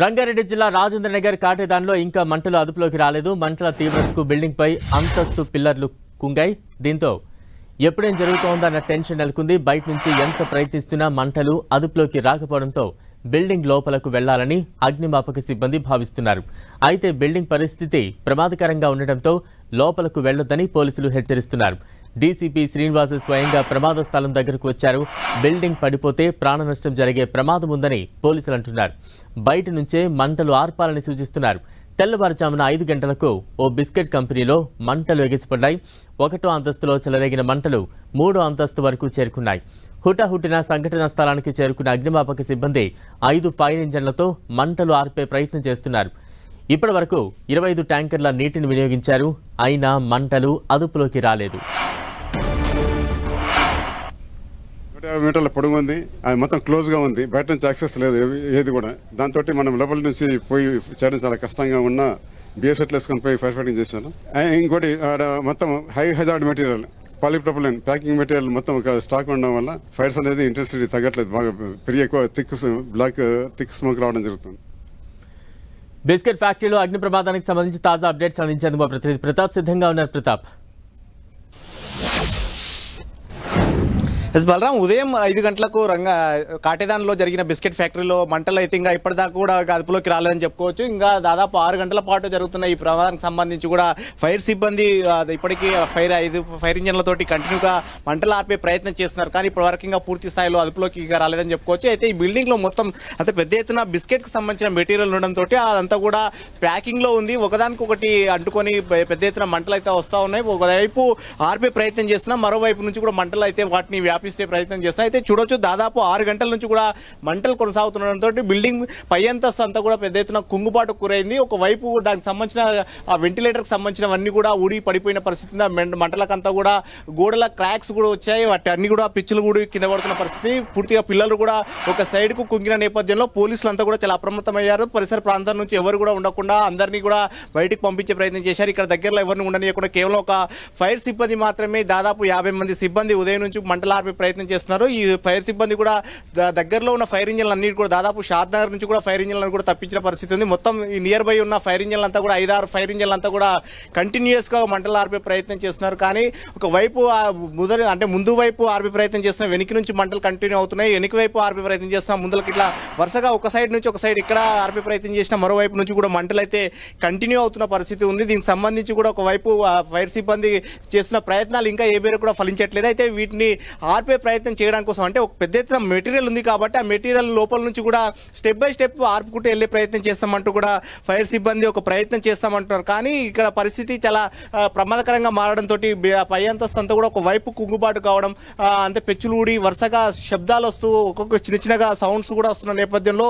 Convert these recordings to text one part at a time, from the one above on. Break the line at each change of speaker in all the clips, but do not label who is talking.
రంగారెడ్డి జిల్లా రాజేంద్ర నగర్ కాటేదాన్లో ఇంకా మంటలు అదుపులోకి రాలేదు. మంటల తీవ్రతకు బిల్డింగ్పై అంతస్తు పిల్లర్లు కుంగాయి. దీంతో ఎప్పుడేం జరుగుతోందన్న టెన్షన్ నెలకొంది. బయట నుంచి ఎంత ప్రయత్నిస్తున్నా మంటలు అదుపులోకి రాకపోవడంతో బిల్డింగ్ లోపలకు వెళ్ళాలని అగ్నిమాపక సిబ్బంది భావిస్తున్నారు. అయితే బిల్డింగ్ పరిస్థితి ప్రమాదకరంగా ఉండటంతో లోపలకు వెళ్ళొద్దని పోలీసులు హెచ్చరిస్తున్నారు. డీసీపీ శ్రీనివాస స్వయంగా ప్రమాద స్థలం దగ్గరకు వచ్చారు. బిల్డింగ్ పడిపోతే ప్రాణ నష్టం జరిగే ప్రమాదం ఉందని పోలీసులు అంటున్నారు. బయట నుంచే మంటలు ఆర్పాలని సూచిస్తున్నారు. తెల్లవారుజామున ఐదు గంటలకు ఓ బిస్కెట్ కంపెనీలో మంటలు ఎగిసిపడ్డాయి. ఒకటో అంతస్తులో చెలరేగిన మంటలు మూడో అంతస్తు వరకు చేరుకున్నాయి. హుటాహుటిన సంఘటనా స్థలానికి చేరుకున్న అగ్నిమాపక సిబ్బంది ఐదు ఫైర్ ఇంజన్లతో మంటలు ఆర్పే ప్రయత్నం చేస్తున్నారు. ఇప్పటి వరకు ఇరవై ఐదు ట్యాంకర్ల నీటిని వినియోగించారు. అయినా మంటలు అదుపులోకి రాలేదు.
నూట యాభై మీటర్ల పొడుగు ఉంది. అది మొత్తం క్లోజ్గా ఉంది. బయట నుంచి యాక్సెస్ లేదు. ఏది కూడా. దాంతో మనం లోపల నుంచి పోయి చేయడం చాలా కష్టంగా ఉన్న బిఎస్ఎట్లు వేసుకొని పోయి ఫైర్ ఫైటింగ్ చేశాను. ఇంకోటి ఆడ మొత్తం high hazard material polypropylene packing material మొత్తం ఒక స్టాక్ ఉండడం వల్ల ఫైర్స్ అనేది ఇంటెన్సిటీ తగ్గట్లేదు. బాగా పెరిగి ఎక్కువ థిక్ బ్లాక్ థిక్ స్మోక్ రావడం జరుగుతుంది.
బిస్కెట్ ఫ్యాక్టరీలో అగ్ని ప్రమాదానికి సంబంధించి తాజా అప్డేట్స్ అందించేందుకు మా ప్రతినిధి ప్రతాప్ సిద్ధంగా ఉన్నారు. ప్రతాప్.
ఎస్ బలరాం ఉదయం ఐదు గంటలకు రంగా కాటేదాన్లో జరిగిన బిస్కెట్ ఫ్యాక్టరీలో మంటలు అయితే ఇంకా ఇప్పటిదాకా కూడా అదుపులోకి రాలేదని చెప్పుకోవచ్చు. ఇంకా దాదాపు ఆరు గంటల పాటు జరుగుతున్న ఈ ప్రమాదానికి సంబంధించి కూడా ఫైర్ సిబ్బంది ఇప్పటికీ ఫైర్ ఐదు ఫైర్ ఇంజన్లతోటి కంటిన్యూగా మంటలు ఆర్పే ప్రయత్నం చేస్తున్నారు. కానీ ఇప్పటివరకు ఇంకా పూర్తి స్థాయిలో అదుపులోకి రాలేదని చెప్పుకోవచ్చు. అయితే ఈ బిల్డింగ్లో మొత్తం అంత పెద్ద ఎత్తున బిస్కెట్కి సంబంధించిన మెటీరియల్ ఉండడంతో అదంతా కూడా ప్యాకింగ్లో ఉంది. ఒకదానికి ఒకటి అంటుకొని పెద్ద ఎత్తున మంటలు అయితే వస్తూ ఉన్నాయి. ఒకవైపు ఆర్పే ప్రయత్నం చేస్తున్నా మరోవైపు నుంచి కూడా మంటలు అయితే వాటిని వ్యాపిస్తే ప్రయత్నం చేస్తాయి అయితే చూడొచ్చు దాదాపు ఆరు గంటల నుంచి కూడా మంటలు కొనసాగుతుండడంతో బిల్డింగ్ పై అంతస్తు అంతా కూడా పెద్ద ఎత్తున కుంగుబాటు గురైంది. ఒకవైపు దానికి సంబంధించిన ఆ వెంటిలేటర్కి సంబంధించినవన్నీ కూడా ఊడి పడిపోయిన పరిస్థితి ఉంది. మంటలకంతా కూడా గోడల క్రాక్స్ కూడా వచ్చాయి. వాటి అన్ని కూడా పిచ్చులు కూడా కింద పడుతున్న పరిస్థితి. పూర్తిగా పిల్లలు కూడా ఒక సైడ్కు కుంగిన నేపథ్యంలో పోలీసులు అంతా కూడా చాలా అప్రమత్తమయ్యారు. పరిసర ప్రాంతం నుంచి ఎవరు కూడా ఉండకుండా అందరినీ కూడా బయటికి పంపించే ప్రయత్నం చేశారు. ఇక్కడ దగ్గరలో ఎవరిని ఉండనియకుండా కేవలం ఒక ఫైర్ సిబ్బంది మాత్రమే. దాదాపు యాభై మంది సిబ్బంది ఉదయం నుంచి మంటలు ఆపే ప్రయత్నం చేస్తున్నారు. ఈ ఫైర్ సిబ్బంది కూడా దగ్గరలో ఉన్న ఫైర్ ఇంజన్లు అన్నిటి కూడా దాదాపు షాద్ నగర్ నుంచి కూడా ఫైర్ ఇంజన్లను కూడా తప్పించిన పరిస్థితి ఉంది. మొత్తం ఈ నియర్ బై ఉన్న ఫైర్ ఇంజన్లు అంతా కూడా ఐదారు ఫైర్ ఇంజన్లు అంతా కూడా కంటిన్యూస్గా మంటలు ఆర్పే ప్రయత్నం చేస్తున్నారు. కానీ ఒక వైపు ముదరి అంటే ముందు వైపు ఆర్పే ప్రయత్నం చేస్తున్న వెనక నుంచి మంటలు కంటిన్యూ అవుతున్నాయి. వెనక వైపు ఆర్పే ప్రయత్నం చేస్తున్న ముందులకి ఇట్లా వరుసగా ఒక సైడ్ నుంచి ఒక సైడ్ ఇక్కడ ఆర్పే ప్రయత్నం చేసిన మరోవైపు నుంచి కూడా మంటలు అయితే కంటిన్యూ అవుతున్న పరిస్థితి ఉంది. దీనికి సంబంధించి కూడా ఒకవైపు ఫైర్ సిబ్బంది చేసిన ప్రయత్నాలు ఇంకా ఏ పేరు కూడా ఫలించట్లేదు. అయితే వీటిని ఆర్పే ప్రయత్నం చేయడం కోసం అంటే ఒక పెద్ద ఎత్తున మెటీరియల్ ఉంది కాబట్టి ఆ మెటీరియల్ లోపల నుంచి కూడా స్టెప్ బై స్టెప్ ఆర్పుకుంటూ వెళ్ళే ప్రయత్నం చేస్తామంటూ కూడా ఫైర్ సిబ్బంది ఒక ప్రయత్నం చేస్తామంటున్నారు. కానీ ఇక్కడ పరిస్థితి చాలా ప్రమాదకరంగా మారడంతో పై అంతస్తు అంతా కూడా ఒక వైపు కుంగుబాటు కావడం అంతే అంటే ఊడి వరుసగా శబ్దాలు వస్తూ ఒక్కొక్క చిన్న చిన్నగా సౌండ్స్ కూడా వస్తున్న నేపథ్యంలో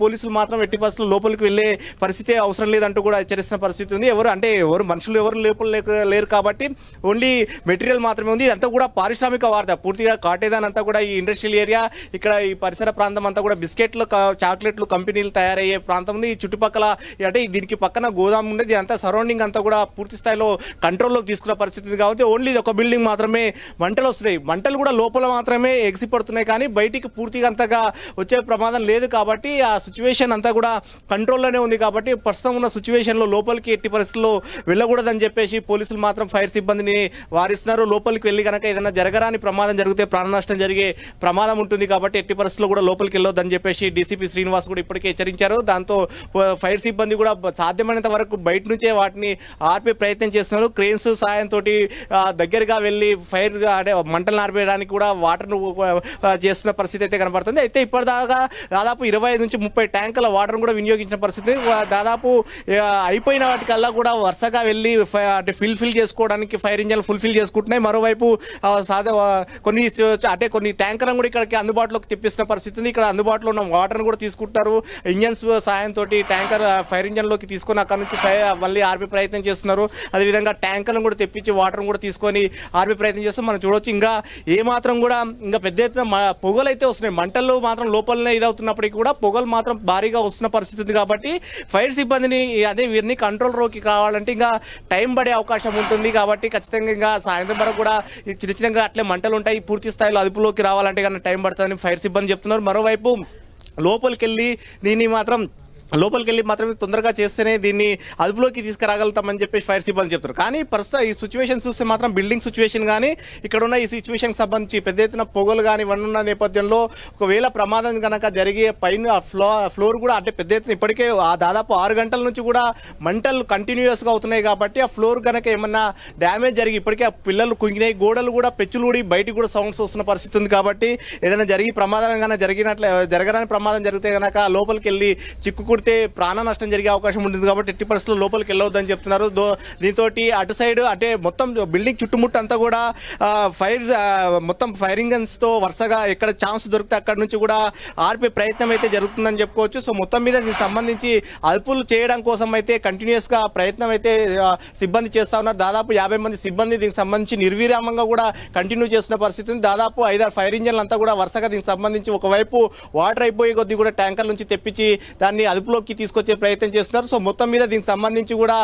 పోలీసులు మాత్రం ఎట్టి పరిస్థితులు లోపలికి వెళ్ళే పరిస్థితి అవసరం లేదంటూ కూడా హెచ్చరిస్తున్న పరిస్థితి ఉంది. ఎవరు అంటే ఎవరు మనుషులు ఎవరు లోపల లేరు కాబట్టి ఓన్లీ మెటీరియల్ మాత్రమే ఉంది. అంతా కూడా పారిశ్రామిక వార్త. పూర్తిగా కాటేదాన్ అంతా కూడా ఈ ఇండస్ట్రియల్ ఏరియా ఇక్కడ ఈ పరిసర ప్రాంతం అంతా కూడా బిస్కెట్లు చాక్లెట్లు కంపెనీలు తయారయ్యే ప్రాంతం ఉంది. ఈ చుట్టుపక్కల అంటే దీనికి పక్కన గోదాం ఉండేది అంతా సరౌండింగ్ అంతా కూడా పూర్తి స్థాయిలో కంట్రోల్లోకి తీసుకున్న పరిస్థితి కాబట్టి ఓన్లీ ఇది ఒక బిల్డింగ్ మాత్రమే మంటలు వస్తున్నాయి. మంటలు కూడా లోపల మాత్రమే ఎగిసిపడుతున్నాయి కానీ బయటికి పూర్తిగా అంతగా వచ్చే ప్రమాదం లేదు కాబట్టి ఆ సిచ్యువేషన్ అంతా కూడా కంట్రోల్లోనే ఉంది కాబట్టి ప్రస్తుతం ఉన్న సిచ్యువేషన్లో లోపలికి ఎట్టి పరిస్థితుల్లో వెళ్ళకూడదని చెప్పేసి పోలీసులు మాత్రం ఫైర్ సిబ్బందిని వారిస్తున్నారు. లోపలికి వెళ్ళి కనుక ఏదైనా జరగరాని ప్రమాదం లేకపోతే ప్రాణ నష్టం జరిగే ప్రమాదం ఉంటుంది కాబట్టి ఎట్టి పరిస్థితుల్లో కూడా లోపలికి వెళ్ళొద్దని చెప్పేసి డీసీపీ శ్రీనివాస్ కూడా ఇప్పటికే హెచ్చరించారు. దాంతో ఫైర్ సిబ్బంది కూడా సాధ్యమైనంత వరకు బయట నుంచే వాటిని ఆర్పే ప్రయత్నం చేస్తున్నారు. క్రేన్స్ సాయంతో దగ్గరగా వెళ్ళి ఫైర్ అంటే మంటలు ఆర్పేయడానికి కూడా వాటర్ను చేస్తున్న పరిస్థితి అయితే కనబడుతుంది. అయితే ఇప్పటిదాకా దాదాపు ఇరవై ఐదు నుంచి ముప్పై ట్యాంకుల వాటర్ కూడా వినియోగించిన పరిస్థితి. దాదాపు అయిపోయిన వాటికల్లా కూడా వరుసగా వెళ్ళి అంటే ఫిల్ ఫిల్ చేసుకోవడానికి ఫైర్ ఇంజన్ ఫుల్ఫిల్ చేసుకుంటున్నాయి. మరోవైపు సాధ కొన్ని ఆ, కొన్ని అంటే కొన్ని ట్యాంకర్లను కూడా ఇక్కడికి అందుబాటులోకి తెప్పిస్తున్న పరిస్థితి ఉంది. ఇక్కడ అందుబాటులో ఉన్న వాటర్ను కూడా తీసుకుంటారు. ఇంజన్స్ సాయంతో ట్యాంకర్ ఫైర్ ఇంజన్లోకి తీసుకొని అక్కడ నుంచి ఫైర్ మళ్ళీ ఆర్పే ప్రయత్నం చేస్తున్నారు. అదేవిధంగా ట్యాంకర్లను కూడా తెప్పించి వాటర్ను కూడా తీసుకొని ఆర్పే ప్రయత్నం చేస్తాం మనం చూడొచ్చు. ఇంకా ఏ మాత్రం కూడా ఇంకా పెద్ద ఎత్తున పొగలు అయితే వస్తున్నాయి. మంటలు మాత్రం లోపలనే ఇదవుతున్నప్పటికీ కూడా పొగలు మాత్రం భారీగా వస్తున్న పరిస్థితి ఉంది కాబట్టి ఫైర్ సిబ్బందిని అదే వీరిని కంట్రోల్ రోకి కావాలంటే ఇంకా టైం పడే అవకాశం ఉంటుంది కాబట్టి ఖచ్చితంగా ఇంకా సాయంత్రం వరకు కూడా చిన్న చిన్నగా అట్లే మంటలు ఉంటాయి పూర్తి స్థాయిలో అదుపులోకి రావాలంటే కన్నా టైం పడుతుందని ఫైర్ సిబ్బంది చెప్తున్నారు. మరోవైపు లోపలికి వెళ్ళి దీన్ని మాత్రం లోపలికి వెళ్ళి మాత్రమే తొందరగా చేస్తేనే దీన్ని అదుపులోకి తీసుకురాగలుగుతామని చెప్పేసి ఫైర్ సిబ్బంది చెప్తారు కానీ ప్రస్తుతం ఈ సిచ్యువేషన్ చూస్తే మాత్రం బిల్డింగ్ సిచ్యువేషన్ కానీ ఇక్కడ ఉన్న ఈ సిచ్యువేషన్కి సంబంధించి పెద్ద ఎత్తున పొగలు కానీ ఇవన్నీ ఉన్న నేపథ్యంలో ఒకవేళ ప్రమాదం కనుక జరిగే పైన ఫ్లో ఫ్లోర్ కూడా అంటే పెద్ద ఎత్తున ఇప్పటికే ఆ దాదాపు ఆరు గంటల నుంచి కూడా మంటలు కంటిన్యూస్గా అవుతున్నాయి కాబట్టి ఆ ఫ్లోర్ కనుక ఏమన్నా డ్యామేజ్ జరిగి ఇప్పటికే ఆ పిల్లలు కుంగినాయి గోడలు కూడా పెచ్చులుడి బయటికి కూడా సౌండ్స్ వస్తున్న పరిస్థితి ఉంది కాబట్టి ఏదైనా జరిగి ప్రమాదం కనుక జరిగినట్లే జరగడానికి ప్రమాదం జరిగితే కనుక లోపలికి వెళ్ళి చిక్కు కుడితే ప్రాణ నష్టం జరిగే అవకాశం ఉంటుంది కాబట్టి ఎట్టి పరిస్థితుల్లో లోపలికి వెళ్ళవద్దని చెప్తున్నారు. దో దీంతో అటు సైడ్ అంటే మొత్తం బిల్డింగ్ చుట్టుముట్టు అంతా కూడా ఫైర్ మొత్తం ఫైరింగ్ గన్స్తో వరుసగా ఎక్కడ ఛాన్స్ దొరికితే అక్కడ నుంచి కూడా ఆర్పే ప్రయత్నం అయితే జరుగుతుందని చెప్పుకోవచ్చు. సో మొత్తం మీద దీనికి సంబంధించి అదుపులు చేయడం కోసం అయితే కంటిన్యూస్గా ప్రయత్నం అయితే సిబ్బంది చేస్తా ఉన్నారు. దాదాపు యాభై మంది సిబ్బంది దీనికి సంబంధించి నిర్విరామంగా కూడా కంటిన్యూ చేస్తున్న పరిస్థితి ఉంది. దాదాపు ఐదారు ఫైర్ ఇంజన్లు అంతా కూడా వరుసగా దీనికి సంబంధించి ఒకవైపు వాటర్ అయిపోయే కొద్దీ కూడా ట్యాంకర్ నుంచి తెప్పించి దాన్ని అదుపులోకి తీసుకొచ్చే ప్రయత్నం చేస్తున్నారు. సో మొత్తం మీద దీనికి సంబంధించి కూడా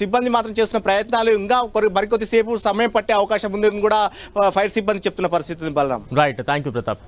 సిబ్బంది మాత్రం చేస్తున్న ప్రయత్నాలు ఇంకా కొరి- మరికొద్దిసేపు సమయం పట్టే అవకాశం ఉందని కూడా ఫైర్ సిబ్బంది చెప్తున్న పరిస్థితి Balaram.
Right thank you Pratap